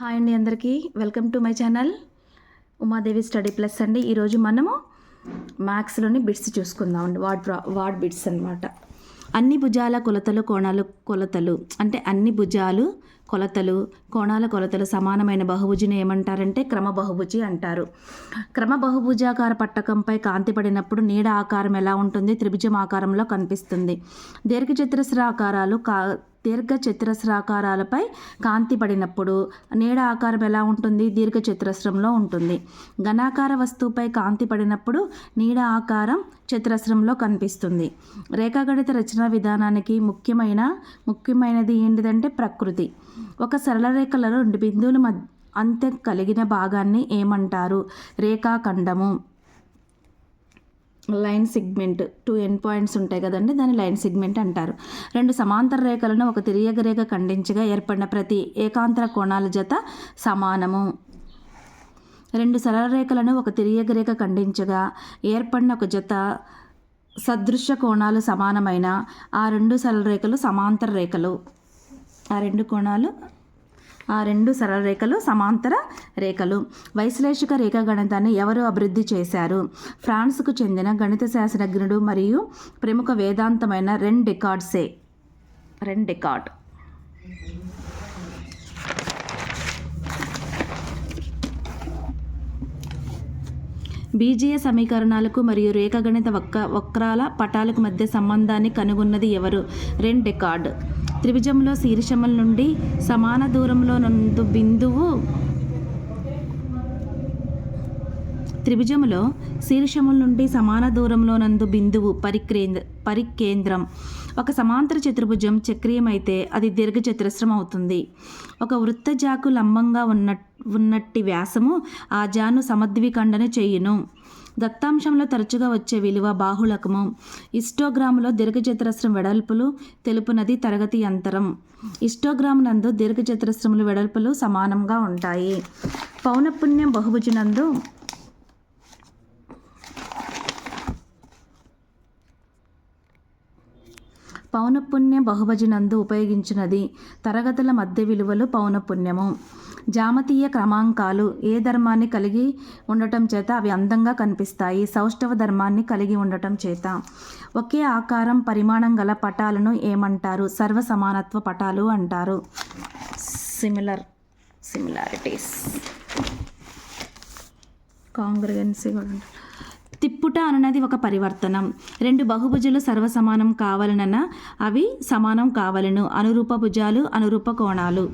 Hi అండి అందరికీ. Welcome to my channel Umadevi study plus అండి. ఈరోజు మనము మ్యాథ్స్లోని బిట్స్ చూసుకుందాం అండి వార్డ్ ప్రా వార్డ్ బిట్స్ అనమాట అన్ని భుజాల కొలతలు కోణాలు కొలతలు అంటే అన్ని భుజాలు కొలతలు కోణాల కొలతలు సమానమైన బహుభుజిని ఏమంటారంటే క్రమ బహుభుజి అంటారు. క్రమ బహుభుజాకార పట్టకంపై కాంతి పడినప్పుడు నీడ ఆకారం ఎలా ఉంటుంది? త్రిభుజం ఆకారంలో కనిపిస్తుంది. దీర్ఘచతురస్ర ఆకారాలు కా దీర్ఘ చతురస్రాకారాలపై కాంతి పడినప్పుడు నీడ ఆకారం ఎలా ఉంటుంది? దీర్ఘ చతురస్రంలో ఉంటుంది. ఘనాకార వస్తువుపై కాంతి పడినప్పుడు నీడ ఆకారం చతురస్రంలో కనిపిస్తుంది. రేఖాగణిత రచన విధానానికి ముఖ్యమైన ముఖ్యమైనది ఏంటిదంటే ప్రకృతి. ఒక సరళ రేఖలలో రెండు బిందువుల మధ్య అంత్యం కలిగిన భాగాన్ని ఏమంటారు? రేఖాఖండము. Line segment two end points ఉంటాయి కదండి దాన్ని లైన్ సిగ్మెంట్ అంటారు. రెండు సమాంతర రేఖలను ఒక తిరియగ రేఖ ఖండించగా ఏర్పడిన ప్రతి ఏకాంతర కోణాల జత సమానము. రెండు సరళ రేఖలను ఒక తిరియగ రేఖ ఖండించగా ఏర్పడిన ఒక జత సదృశ్య కోణాలు సమానమైన ఆ రెండు సరళ రేఖలు సమాంతర రేఖలు. ఆ రెండు కోణాలు ఆ రెండు సరళ రేఖలు సమాంతర రేఖలు. వైశ్లేషిక రేఖ గణితాన్ని ఎవరు అభివృద్ధి చేశారు? ఫ్రాన్స్కు చెందిన గణిత శాస్త్రజ్ఞుడు మరియు ప్రముఖ వేదాంతమైన రెన్ డెకార్డ్సే. రెన్ డెకార్డ్. బీజీయ సమీకరణాలకు మరియు రేఖాగణిత వక్ర వక్రాల పటాలకు మధ్య సంబంధాన్ని కనుగొన్నది ఎవరు? రెన్ డెకార్డ్. త్రిభుజంలో శీర్షముల నుండి సమాన దూరంలో నందు బిందువు త్రిభుజములో శీర్షముల నుండి సమాన దూరంలో నందు బిందువు పరిక్రేంద్ర పరికేంద్రం. ఒక సమాంతర చతుర్భుజం చక్రీయమైతే అది దీర్ఘచతురస్రం అవుతుంది. ఒక వృత్తజాకు లంబంగా ఉన్న ఉన్నట్టి వ్యాసము ఆ జాను సమద్వికండన చేయును. దత్తాంశంలో తరచుగా వచ్చే విలువ బాహుళకము. ఇస్టోగ్రాములో దీర్ఘచతురస్రం వెడల్పులు తెలుపునది తరగతి అంతరం. ఇస్టోగ్రామ్ నందు దీర్ఘచతురస్రములు వెడల్పులు సమానంగా ఉంటాయి. పౌనపుణ్యం బహుభుజనందు పౌనఃపుణ్యం బహుభజనందు ఉపయోగించినది తరగతుల మధ్య విలువలు పౌనఃపుణ్యము జామతీయ క్రమాంకాలు ఏ ధర్మాన్ని కలిగి ఉండటం చేత అవి అందంగా కనిపిస్తాయి. సౌష్ఠవ ధర్మాన్ని కలిగి ఉండటం చేత. ఒకే ఆకారం పరిమాణం గల పటాలను ఏమంటారు? సర్వ సమానత్వ పటాలు అంటారు. సిమిలర్ సిమిలారిటీస్ కాంగ్రెన్సీ కూడా తిప్పుట అనున్నది ఒక పరివర్తనం. రెండు బహుభుజులు సర్వసమానం కావాలనన అవి సమానం కావలను. అనురూప భుజాలు అనురూప కోణాలు.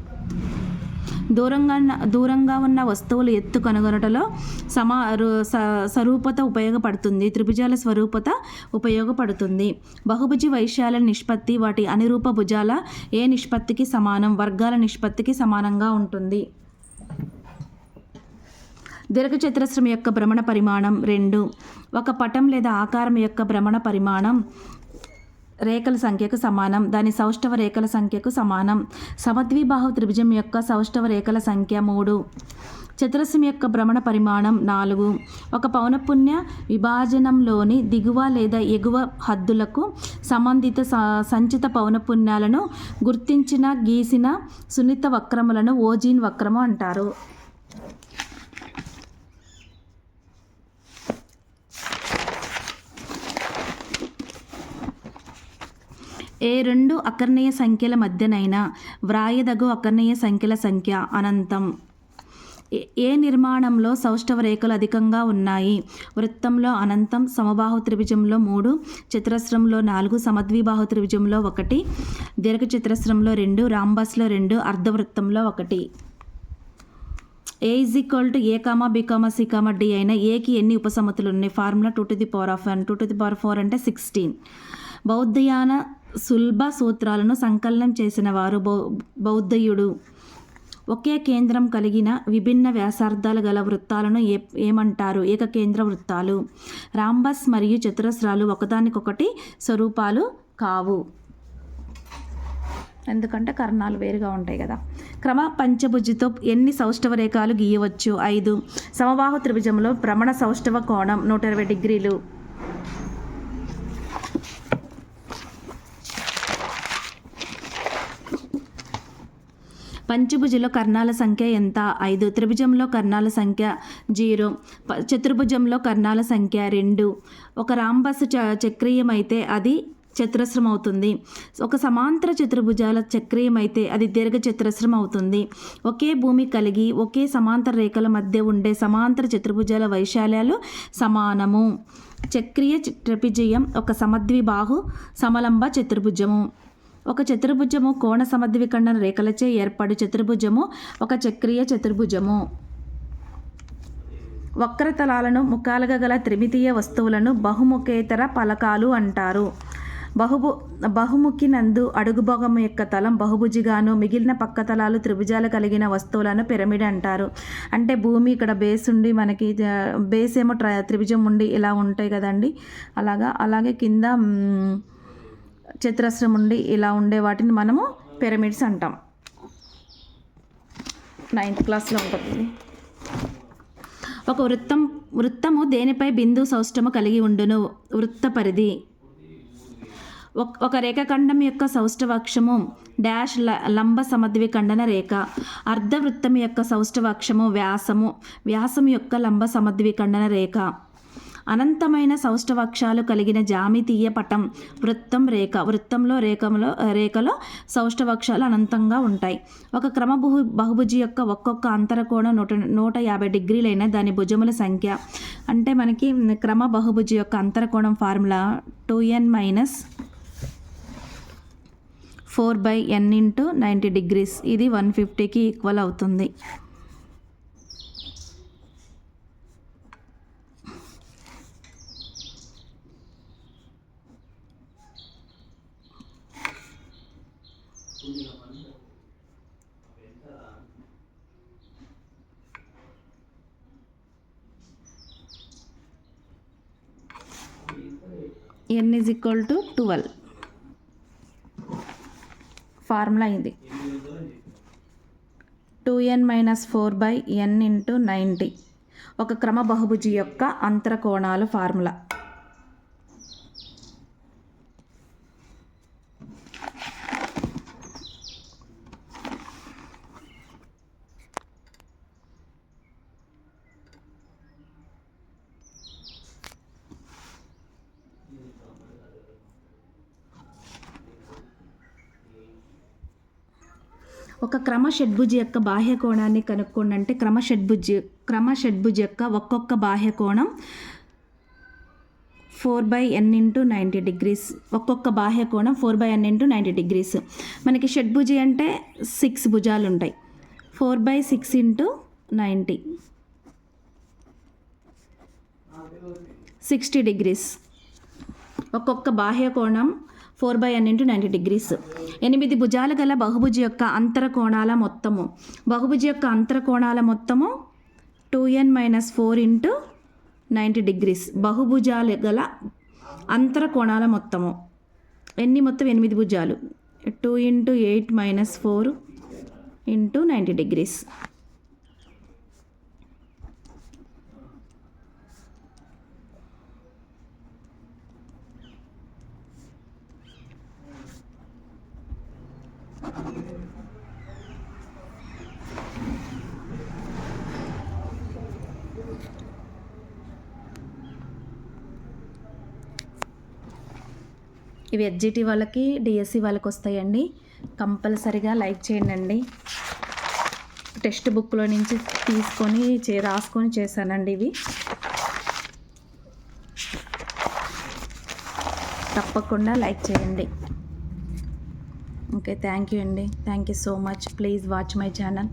దూరంగా దూరంగా ఉన్న వస్తువులు ఎత్తు కనుగొనటలో సమా స- స్వరూపత ఉపయోగపడుతుంది. త్రిభుజాల స్వరూపత ఉపయోగపడుతుంది. బహుభుజి వైశాల నిష్పత్తి వాటి అనురూప భుజాల ఏ నిష్పత్తికి సమానం? వర్గాల నిష్పత్తికి సమానంగా ఉంటుంది. దీర్ఘచతురస్రం యొక్క భ్రమణ పరిమాణం రెండు. ఒక పటం లేదా ఆకారం యొక్క భ్రమణ పరిమాణం రేఖల సంఖ్యకు సమానం. దాని సౌష్ఠవ రేఖల సంఖ్యకు సమానం. సమద్విబాహు త్రిభుజం యొక్క సౌష్ఠవ రేఖల సంఖ్య మూడు. చతురస్రం యొక్క భ్రమణ పరిమాణం నాలుగు. ఒక పౌనపుణ్య విభాజనంలోని దిగువ లేదా ఎగువ హద్దులకు సంబంధిత స- సంచిత పౌనపుణ్యాలను గుర్తించిన గీసిన సున్నిత వక్రములను ఓజీన్ వక్రము అంటారు. ఏ రెండు అకర్ణీయ సంఖ్యల మధ్యనైనా వ్రాయదగు అకర్ణీయ సంఖ్యల సంఖ్య అనంతం. ఏ- ఏ నిర్మాణంలో సౌష్ఠవ రేఖలు అధికంగా ఉన్నాయి? వృత్తంలో అనంతం సమబాహు త్రిభుజంలో మూడు చతురస్రంలో నాలుగు సమద్విబాహు త్రిభుజంలో ఒకటి దీర్ఘ చతురస్రంలో రెండు రాంబస్లో రెండు అర్ధవృత్తంలో ఒకటి. A is equal to A comma B comma C comma D అయినా ఏకి ఎన్ని ఉపసమతులు ఉన్నాయి? Formula two to the power of one two to the power four అంటే సిక్స్టీన్. బౌద్ధయాన సుల్భ సూత్రాలను సంకలనం చేసిన వారు బౌ బౌద్ధయుడు. ఒకే కేంద్రం కలిగిన విభిన్న వ్యాసార్థాలు గల వృత్తాలను ఏ ఏమంటారు? ఏకకేంద్ర వృత్తాలు. రాంబస్ మరియు చతురస్రాలు ఒకదానికొకటి స్వరూపాలు కావు. ఎందుకంటే కర్ణాలు వేరుగా ఉంటాయి కదా. క్రమ పంచభుజితో ఎన్ని సౌష్ఠవ రేఖలు గీయవచ్చు? ఐదు. సమవాహు త్రిభుజంలో భ్రమణ సౌష్ఠవ కోణం నూట ఇరవై డిగ్రీలు. పంచభుజంలో కర్ణాల సంఖ్య ఎంత? ఐదు. త్రిభుజంలో కర్ణాల సంఖ్య జీరో. చతుర్భుజంలో కర్ణాల సంఖ్య రెండు. ఒక రాంబస్ చ చక్రీయం అయితే అది చతురస్రం అవుతుంది ఒక సమాంతర చతుర్భుజాల చక్రీయం అయితే అది దీర్ఘ చతురస్రం అవుతుంది ఒకే భూమి కలిగి ఒకే సమాంతర రేఖల మధ్య ఉండే సమాంతర చతుర్భుజాల వైశాల్యాలు సమానము. చక్రీయ ట్రెపిజియం ఒక సమద్విబాహు సమలంబ చతుర్భుజము. ఒక చతుర్భుజము కోణ సమద్వికండన రేఖలచే ఏర్పడు చతుర్భుజము ఒక చక్రీయ చతుర్భుజము. వక్రతలాలను ముఖాలుగా గల త్రిమితీయ వస్తువులను బహుముఖేతర పలకాలు అంటారు. బహుబు బహుముఖి నందు అడుగుభాగం యొక్క తలం బహుభుజిగాను మిగిలిన పక్క తలాలు త్రిభుజాలు కలిగిన వస్తువులను పిరమిడ్ అంటారు. అంటే భూమి ఇక్కడ బేస్ ఉండి మనకి బేస్ ఏమో త్రిభుజం ఉండి ఇలా ఉంటాయి కదండి. అలాగా అలాగే కింద చతురస్రం ఉండి ఇలా ఉండే వాటిని మనము పిరమిడ్స్ అంటాం. నైన్త్ క్లాస్లో ఉంటుంది ఒక వృత్తం వృత్తము దేనిపై బిందు సౌష్టము కలిగి ఉండును? వృత్త పరిధి. ఒక- ఒక రేఖాఖండం యొక్క సౌష్ఠవక్షము డాష్ ల- లంబ సమద్విఖండన రేఖ. అర్ధవృత్తం యొక్క సౌష్ఠవక్షము వ్యాసము వ్యాసం యొక్క లంబ సమద్విఖండన రేఖ. అనంతమైన సౌష్ఠవక్షాలు కలిగిన జామితీయ పటం వృత్తం రేఖ వృత్తంలో రేఖలో రేఖలో సౌష్ఠవక్షాలు అనంతంగా ఉంటాయి. ఒక క్రమ బహు బహుభుజి యొక్క ఒక్కొక్క అంతరకోణం నూట నూట యాభై డిగ్రీలైన దాని భుజముల సంఖ్య. అంటే మనకి క్రమ బహుభుజి యొక్క అంతరకోణం formula two N minus four by N into ninety degrees. ఇది వన్ ఫిఫ్టీకి ఈక్వల్ అవుతుంది. N is equal to twelve formula ఇది two N minus four by N into ninety ఒక క్రమ బహుభుజి యొక్క అంతర కోణాలు ఫార్ములా ఒక క్రమ షడ్భుజి యొక్క బాహ్య కోణాన్ని కనుక్కోండి అంటే క్రమ షడ్భుజి క్రమ షడ్భుజి యొక్క ఒక్కొక్క బాహ్య కోణం four by N into ninety degrees. ఒక్కొక్క బాహ్య కోణం four by N into ninety degrees. మనకి షడ్భుజి అంటే సిక్స్ భుజాలు ఉంటాయి. Four by six into ninety. Sixty degrees. ఒక్కొక్క బాహ్య కోణం four by N into ninety degrees. ఎనిమిది భుజాలు గల బహుభుజ యొక్క అంతర కోణాల మొత్తము. బహుభుజ యొక్క అంతర కోణాల మొత్తము two N minus four into ninety degrees. బహుభుజాలు గల అంతర కోణాల మొత్తము. ఎన్ని మొత్తం? ఎనిమిది భుజాలు. Two into eight minus four into ninety degrees. ఇవి హెచ్జిటి వాళ్ళకి డిఎస్సి వాళ్ళకి వస్తాయండి కంపల్సరిగా లైక్ చేయండి టెక్స్ట్ బుక్లో నుంచి తీసుకొని చే రాసుకొని చేశానండి ఇవి. తప్పకుండా లైక్ చేయండి. ఓకే థ్యాంక్ యూ అండి. Thank you so much. Please watch my channel.